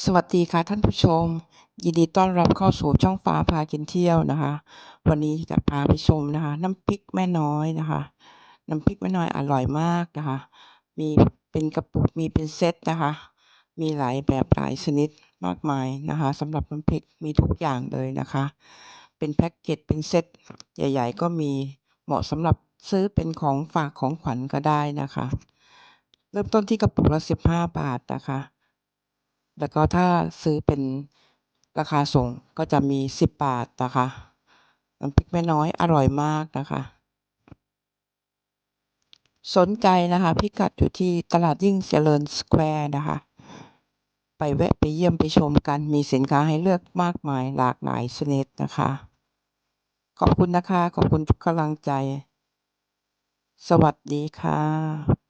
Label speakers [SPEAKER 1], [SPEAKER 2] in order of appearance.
[SPEAKER 1] สวัสดีค่ะท่านผู้ชม ยินดีต้อนรับเข้าสู่ช่องฟ้าพากินเที่ยวนะคะ วันนี้จะพาไปชมนะคะ น้ำพริกแม่น้อยนะคะ น้ำพริกแม่น้อยอร่อยมากนะคะ มีเป็นกระปุกมีเป็นเซตนะคะ มีหลายแบบหลายชนิดมากมายนะคะสำหรับน้ำพริกมีทุกอย่างเลยนะคะ เป็นแพ็กเกจเป็นเซตใหญ่ ๆ ก็มีเหมาะสำหรับซื้อเป็นของฝากของขวัญก็ได้นะคะ เริ่มต้นที่กระปุกละสิบห้าบาทนะคะ แล้วก็ถ้าซื้อเป็นราคาส่งก็จะมีสิบบาทนะคะน้ำพริกแม่น้อยอร่อยมากนะคะ สนใจนะคะ พิกัดอยู่ที่ตลาดยิ่งเจริญสแควร์นะคะ ไปแวะไปเยี่ยมไปชมกันมีสินค้าให้เลือกมากมายหลากหลายชนิดนะคะ ขอบคุณนะคะ ขอบคุณทุกกำลังใจ สวัสดีค่ะ